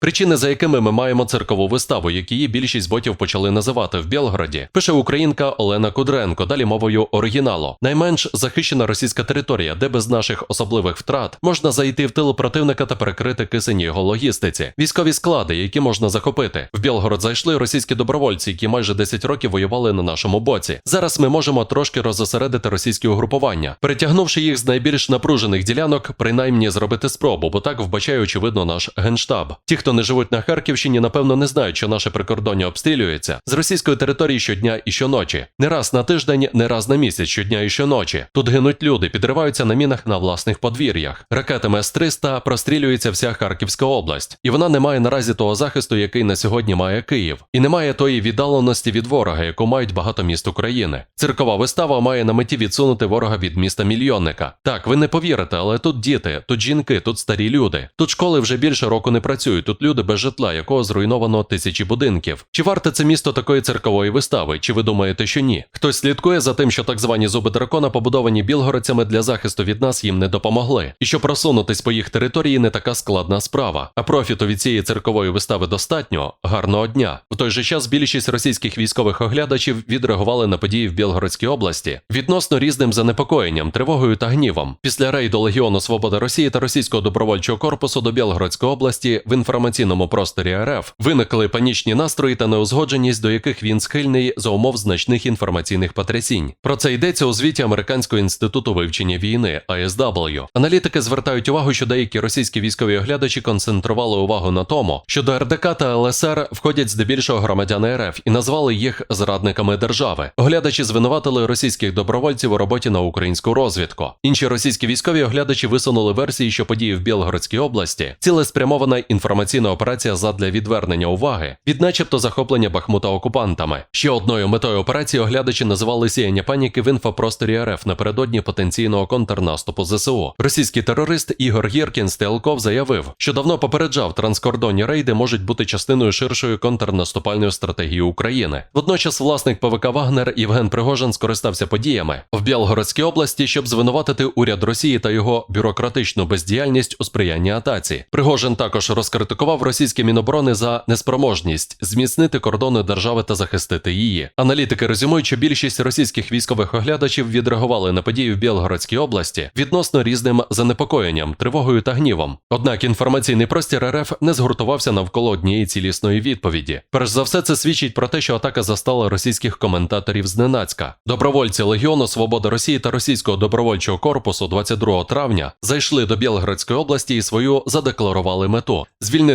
Причини, за якими ми маємо циркову виставу, як її більшість ботів почали називати в Білгороді, пише українка Олена Кудренко, далі мовою оригіналу. Найменш захищена російська територія, де без наших особливих втрат можна зайти в тил противника та перекрити кисень його логістиці. Військові склади, які можна захопити. В Білгород зайшли російські добровольці, які майже 10 років воювали на нашому боці. Зараз ми можемо трошки розосередити російські угрупування, перетягнувши їх з найбільш напружених ділянок, принаймні зробити спробу, бо так вбачає очевидно наш генштаб. Ті, хто не живуть на Харківщині, напевно не знають, що наше прикордоння обстрілюється з російської території щодня і щоночі. Не раз на тиждень, не раз на місяць, щодня і щоночі. Тут гинуть люди, підриваються на мінах на власних подвір'ях. Ракетами С-300 прострілюється вся Харківська область, і вона не має наразі того захисту, який на сьогодні має Київ, і не має тої віддаленості від ворога, яку мають багато міст України. Циркова вистава має на меті відсунути ворога від міста мільйонника. Так, ви не повірите, але тут діти, тут жінки, тут старі люди. Тут школи вже більше року не працюють. Тут люди без житла, якого зруйновано тисячі будинків. Чи варте це місто такої циркової вистави? Чи ви думаєте, що ні? Хтось слідкує за тим, що так звані зуби дракона, побудовані білгородцями для захисту від нас, їм не допомогли. І що просунутись по їх території не така складна справа. А профіту від цієї циркової вистави достатньо. Гарного дня. В той же час більшість російських військових оглядачів відреагували на події в Білгородській області відносно різним занепокоєнням, тривогою та гнівом. Після рейду Легіону Свобода Росії та російського добровольчого корпусу до Білгородської області в інформаційному просторі РФ виникли панічні настрої та неузгодженість, до яких він схильний за умов значних інформаційних потрясінь. Про це йдеться у звіті Американського інституту вивчення війни ASW. Аналітики звертають увагу, що деякі російські військові оглядачі концентрували увагу на тому, що до РДК та ЛСР входять здебільшого громадяни РФ і назвали їх зрадниками держави. Оглядачі звинуватили російських добровольців у роботі на українську розвідку. Інші російські військові оглядачі висунули версії, що події в Білгородській області цілеспрямована інформаційна операція задля відвернення уваги від, начебто, захоплення Бахмута окупантами. Ще одною метою операції оглядачі називали сіяння паніки в інфопросторі РФ напередодні потенційного контрнаступу ЗСУ. Російський терорист Ігор Гіркін Стрелков заявив, що давно попереджав транскордонні рейди можуть бути частиною ширшої контрнаступальної стратегії України. Водночас власник ПВК Вагнер Євген Пригожин скористався подіями в Білгородській області, щоб звинуватити уряд Росії та його бюрократичну бездіяльність у сприянні атаці. Пригожин також розкритикував російське міноборони за неспроможність зміцнити кордони держави та захистити її. Аналітики резюмують, що більшість російських військових оглядачів відреагували на події в Білгородській області відносно різним занепокоєнням, тривогою та гнівом. Однак інформаційний простір РФ не згуртувався навколо однієї цілісної відповіді. Перш за все, це свідчить про те, що атака застала російських коментаторів зненацька. Добровольці Легіону Свобода Росії та російського добровольчого корпусу 22 травня зайшли до Білгородської області і свою задекларували мету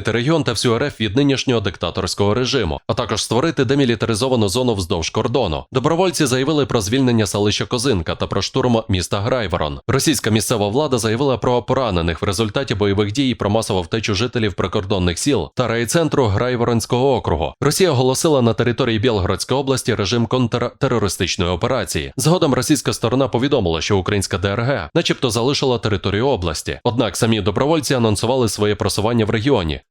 звільнити регіон та всю РФ від нинішнього диктаторського режиму, а також створити демілітаризовану зону вздовж кордону. Добровольці заявили про звільнення селища Козинка та про штурм міста Грайворон. Російська місцева влада заявила про поранених в результаті бойових дій про масову втечу жителів прикордонних сіл та райцентру Грайворонського округу. Росія оголосила на території Білгородської області режим контртерористичної операції. Згодом російська сторона повідомила, що українська ДРГ, начебто, залишила територію області. Однак самі добровольці анонсували своє просування в регіоні.